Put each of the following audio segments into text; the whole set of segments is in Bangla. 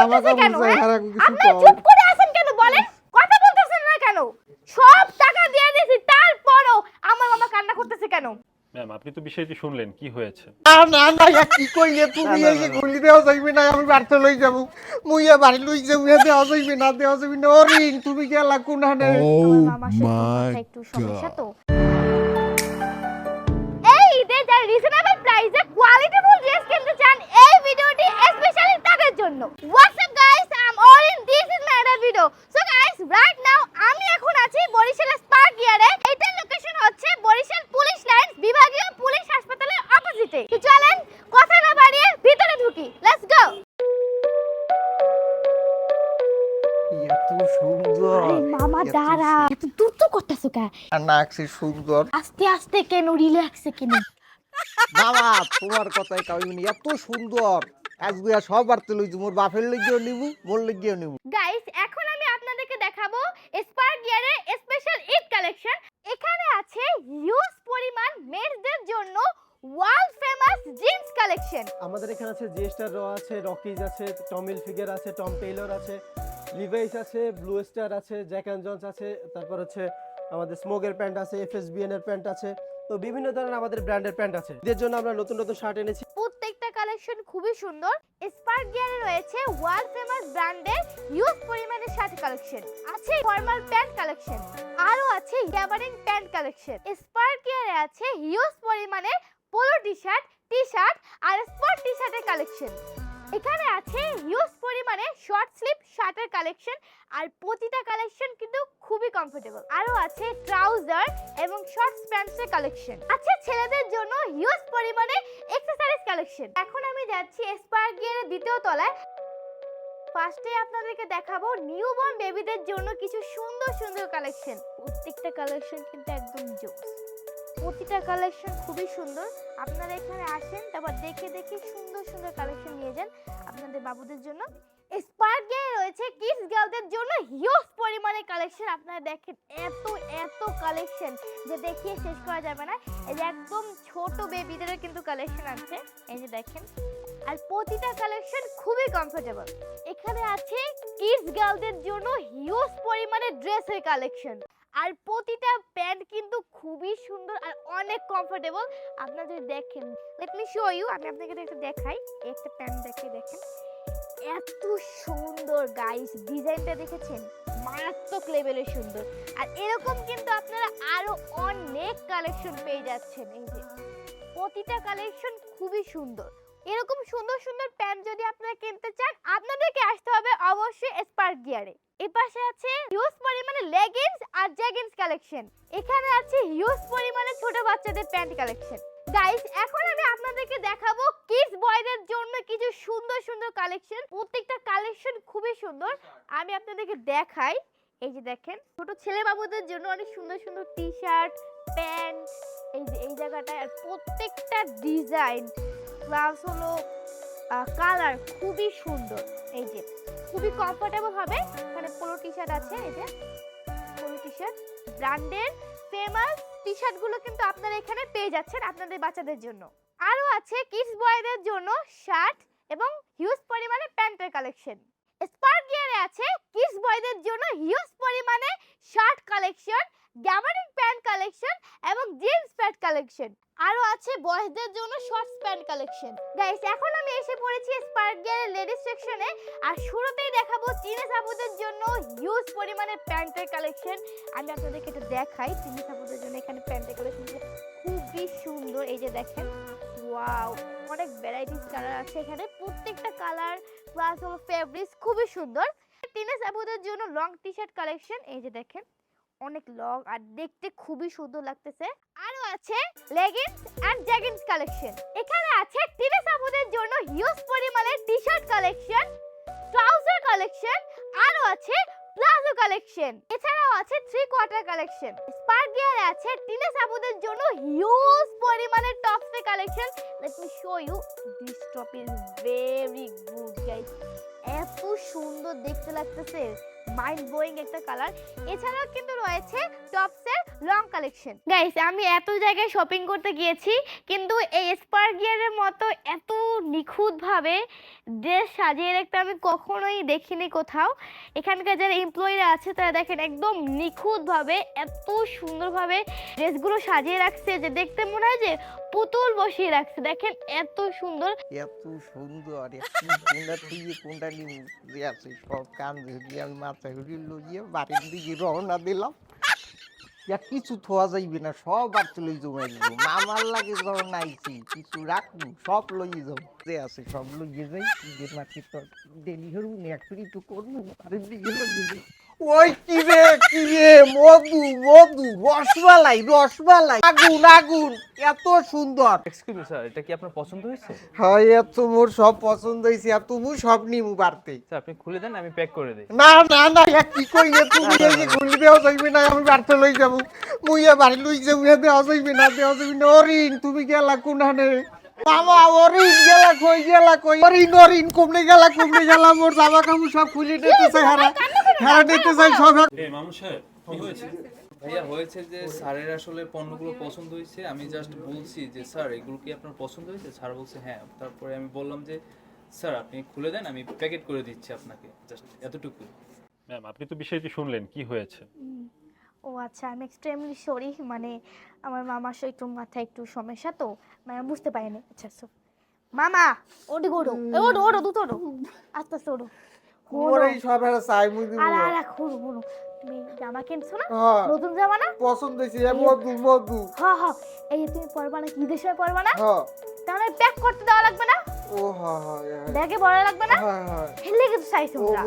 কেন হ্যাঁ? আর এখন কিছু আপনি চুপ করে আছেন কেন বলেন? কথা বলতেছেন না কেন? সব টাকা দিয়ে দিয়েছি তারপরও আমার মামা কান্না করতেছে কেন? ম্যাম আপনি তো বিষয়টি শুনলেন কি হয়েছে? না না না কি কইলে তুমি এই যে গুলি দেওয়া যাইবে না আমি বাড়তে লই যাব। মুই এ বাড়ি লই যাব দেওয়া যাইবে না দেওয়া যাইবে না। অরিন তুমি গেলা কোনখানে? সাথে একটু সমস্যা তো। জন্য WhatsApp guys I am all in this is my other video so guys right now আমি এখন আছি বরিশাল স্পার্ক ইয়ারে এটার লোকেশন হচ্ছে বরিশাল পুলিশ লাইন বিভাগীয় পুলিশ হাসপাতালের অপোজিটে তো চলেন কথা না বাড়িয়ে ভিতরে ঢুকি। লেটস গো এত সুন্দর। মামা দাঁড়া। এত দূর তো করতেছো কে? সুন্দর। আস্তে আস্তে কেন রিল্যাক্সে কেন? বাবা তোমার কথাই কাউনি এত সুন্দর। আজকে সব বাড়তে লই মোর বাপের লইগিও নিবু মোর লইগিও নিবু গাইস এখন আমি আপনাদেরকে দেখাবো স্পার্ক গিয়ারের স্পেশাল ঈদ কালেকশন এখানে আছে হিউজ পরিমাণ মেয়েদের জন্য ওয়ার্ল্ড ফেমাস জিন্স কালেকশন আমাদের এখানে আছে জিএস্টার র আছে রকিজ আছে টমিল ফিগার আছে টম টেইলর আছে লিভাইস আছে ব্লু স্টার আছে জ্যাক অ্যান্ড জন্স আছে তারপর হচ্ছে আমাদের স্মোকের প্যান্ট আছে এফএসবিএন এর প্যান্ট আছে। তো বিভিন্ন ধরনের আমাদের ব্র্যান্ডের প্যান্ট আছে। এদের জন্য আমরা নতুন নতুন শার্ট এনেছি। কালেকশন খুবই সুন্দর। স্পার্ক গিয়ারে রয়েছে ওয়ার্ল্ড ফেমাস ব্র্যান্ডের ইউজ পরিমাণের শার্ট কালেকশন আছে ফর্মাল প্যান্ট কালেকশন আরও আছে গ্যাবারিং প্যান্ট কালেকশন স্পার্ক গিয়ারে আছে হিউজ পরিমাণের polo T shirt T shirt আর স্পোর্ট টি শার্টের কালেকশন এখানে আছে হিউজ পরিমাণে শর্ট স্লিভ শার্টের কালেকশন আর প্রতিটা কালেকশন কিন্তু খুবই কমফোর্টেবল আরও আছে ট্রাউজার এবং শর্টস প্যান্টসের কালেকশন আছে ছেলেদের জন্য হিউজ পরিমাণে এক্সেসরিজ কালেকশন এখন আমি যাচ্ছি এসপায়ার গিয়ারের দ্বিতীয় তলায়। ফার্স্টে আপনাদেরকে দেখাবো নিউবর্ন বেবিদের জন্য কিছু সুন্দর সুন্দর কালেকশন প্রত্যেকটা কালেকশন কিন্তু একদম জোস। প্রতিটা কালেকশন খুবই সুন্দর। আপনারা এখানে আসেন, তারপর দেখে দেখে সুন্দর সুন্দর কালেকশন নিয়ে যান আপনাদের বাবুদের জন্য। রয়েছে কিডস গার্লদের জন্য হিউজ পরিমাণে কালেকশন আপনারা দেখেন, এত এত কালেকশন যে দেখিয়ে শেষ করা যাবে না। এই যে একদম ছোট বেবিদেরও কিন্তু কালেকশন আছে। এই যে দেখেন, আর প্রতিটা কালেকশন খুবই কমফোর্টেবল এখানে আছে কিডস গার্লদের জন্য হিউজ পরিমাণে ড্রেসের কালেকশন আর প্রতিটা প্যান্ট কিন্তু খুবই সুন্দর আর অনেক কমফোর্টেবল আপনাদের দেখেন লেট মি শো ইউ আমি আপনাকে একটু দেখাই। একটা প্যান্ট দেখে দেখেন। এত সুন্দর গাইস ডিজাইনটা দেখেছেন? মারাত্মক লেভেলের সুন্দর। আর এরকম কিন্তু আপনারা আরও অনেক কালেকশন পেয়ে যাচ্ছেন। এই যে, প্রতিটা কালেকশন খুবই সুন্দর। এরকম সুন্দর সুন্দর প্যান্ট যদি আপনারা কিনতে চান, আপনাদেরকে আসতে হবে অবশ্যই স্পার্ক গিয়ারে এই পাশে আছে হিউজ পরিমাণে লেগিংস আর জ্যাগিংস কালেকশন এখানে আছে হিউজ পরিমাণে ছোট বাচ্চাদের প্যান্ট কালেকশন গাইস এখন আমি আপনাদেরকে দেখাবো কিডস বয়দের জন্য কিছু সুন্দর সুন্দর কালেকশন প্রত্যেকটা কালেকশন খুবই সুন্দর। আমি আপনাদেরকে দেখাই। এই যে দেখেন, ছোট ছেলে বাবুদের জন্য অনেক সুন্দর সুন্দর টি শার্ট প্যান্ট এই যে, এই জায়গাটায় আর প্রত্যেকটা ডিজাইন প্লাস হলো কালার খুবই সুন্দর। এই যে, খুবই কমফোর্টেবল হবে। এখানে পোলো টি শার্ট আছে, এই যে পোলো টি শার্ট ব্র্যান্ডের ফেমাস টি শার্টগুলো কিন্তু আপনারা এখানে পেয়ে যাচ্ছেন আপনাদের বাচ্চাদের জন্য। আরও আছে কিডস বয়দের জন্য শার্ট এবং হিউজ পরিমাণে প্যান্টের কালেকশন স্পার্ক গিয়ারে আছে কিডস বয়দের জন্য হিউজ পরিমাণে শার্ট কালেকশন গ্যাবারিং প্যান্ট কালেকশন এবং জিন্স প্যান্ট কালেকশন আরও আছে বয়েজদের জন্য শর্টস প্যান্ট কালেকশন গাইস এখন আমি এসে পড়েছি স্পার্ক গিয়ারের লেডিস সেকশনে আর শুরুতেই দেখাবো টিনেজ আপুদের জন্য হিউজ পরিমাণে প্যান্টের কালেকশন আমি আপনাদেরকে এটা দেখাই টিনেজ আপুদের জন্য এখানে প্যান্টের কালেকশন খুবই সুন্দর। এই যে দেখেন ওয়াও অনেক ভ্যারাইটিস কালার আছে এখানে। প্রত্যেকটা কালার প্লাস হলো ফেব্রিক্স খুবই সুন্দর। টিনেজ আপুদের জন্য লং টি শার্ট কালেকশন এই যে দেখেন, অনেক লং আর দেখতে খুবই সুন্দর লাগতেছে। আরও আছে লেগিংস এন্ড জ্যাগিংস কালেকশন এখানে আছে টিনেজ আপুদের জন্য হিউজ পরিমাণে T shirt collection trouser collection আরও আছে প্লাজো কালেকশন এছাড়াও আছে থ্রি কোয়ার্টার কালেকশন স্পার্ক গিয়ারে আছে টিনেজ আপুদের জন্য হিউজ পরিমাণে টপস এর collection let me show you this top is very good guys এত সুন্দর দেখতে লাগতেছে। মাইন্ড ব্লোয়িং একটা কালার এছাড়াও কিন্তু রয়েছে টপসের লং কালেকশন গাইস আমি এত জায়গায় শপিং করতে গিয়েছি, কিন্তু এই স্পার গিয়ারের মতো এত নিখুঁতভাবে ড্রেস সাজিয়ে রাখতে আমি কখনোই দেখিনি কোথাও। এখানকার যারা এমপ্লয়িরা আছে, তারা দেখেন একদম নিখুঁতভাবে এত সুন্দরভাবে ড্রেসগুলো সাজিয়ে রাখছে যে দেখতে মনে হয় যে পুতুল বসিয়ে রাখছে। দেখেন এত সুন্দর। এত সুন্দর কোনটা নিবু? আছে সব কান আমি মাথা ঘুরিয়ে লইয়ে বাড়ির দিকে রওনা দিলাম। যা কিছু থোয়া যাইবে না, সব আর লই জমা দিব মামার লাগে যখন নাইছি, কিছু রাখব, সব লই যাব। যে আছে সব লইয়ে যাই ঈদের মাটি তো ডেলি হরু একটু করব, বাড়ির দিকে লইয়ে যাই। ওই কি রে কি রে? মধু মধু রসমালাই রসমালাই। আগুন আগুন এত সুন্দর। এক্সকিউজ মি স্যার এটা কি আপনার পছন্দ হয়েছে? হয় এত মোর সব পছন্দ হয়েছে আর তুমি সব নিমু বাড়তে। স্যার আপনি খুলে দেন আমি প্যাক করে দিই। না না না কি কইলে তুমি এই যাইবে না আমি বাড়তে লই যাব। মুই এ বাড়ি লই যাব এ দেওয়া যাইবে না দেওয়া যাইবে না। অরিন তুমি গেলা কোনখানে? মামা অরিন গেলা কই গেলা কই? অরিন অরিন গেলা কমনে গেলা মোর জামা কাপড় সব খুলে চাই হারা। হারা নিতে চাই সব এই মামুন সাহেব কি হয়েছে? ভাইয়া হয়েছে যে স্যারের আসলে পণ্যগুলো পছন্দ হয়েছে। আমি জাস্ট বলছি যে স্যার এগুলো কি আপনার পছন্দ হয়েছে? স্যার বলছে হ্যাঁ। তারপরে আমি বললাম যে স্যার আপনি খুলে দেন আমি প্যাকেট করে দিচ্ছি আপনাকে জাস্ট এতটুকু ম্যাম আপনি তো বিষয়টি শুনলেন কি হয়েছে? ও আচ্ছা আমি এক্সট্রিমলি সরি মানে আমার মামার সাথে একটু মাথায় একটু সমস্যা তো মানে বুঝতে পারিনি। আচ্ছা সো মামা ওডি ওডো ওডো ওডো দুটো ওডো আস্তে আস্তে ওডো মোর এই সব হারা চাই মুই দিব আর আর খুড়ো খুড়ো তুমি জামা কিনছো না? হ্যাঁ। নতুন জামা না? পছন্দ হয়েছে এ মধু মধু হ্যাঁ হ্যাঁ। এই তুমি পরবা না কি ঈদের পরবা না? হ্যাঁ। তাহলে প্যাক করতে দেওয়া লাগবে না? ও হ্যাঁ হ্যাঁ ব্যাগে বড় লাগবে না? হ্যাঁ হ্যাঁ। হেলে কিছু চাইছো ওরা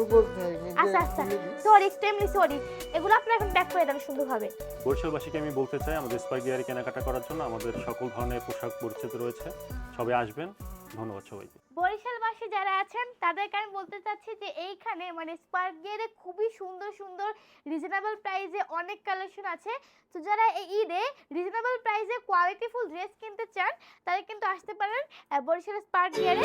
আচ্ছা আচ্ছা। সরি এক্সট্রিমলি সরি এগুলো আপনারা এখন প্যাক করে দেন সুন্দরভাবে। বরিশালবাসীকে আমি বলতে চাই আমাদের স্পাই কেনাকাটা করার জন্য আমাদের সকল ধরনের পোশাক পরিচিত রয়েছে। সবাই আসবেন। ধন্যবাদ সবাইকে। বরিশালবাসী যারা আছেন, তাদেরকে আমি বলতে চাচ্ছি যে এইখানে মানে স্পার্ক গিয়ারে খুবই সুন্দর সুন্দর রিজনেবল প্রাইসে অনেক কালেকশন আছে। তো যারা এই ঈদে রিজনেবল প্রাইসে কোয়ালিটিফুল ড্রেস কিনতে চান, তারা কিন্তু আসতে পারেন বরিশাল স্পার্ক গিয়ারে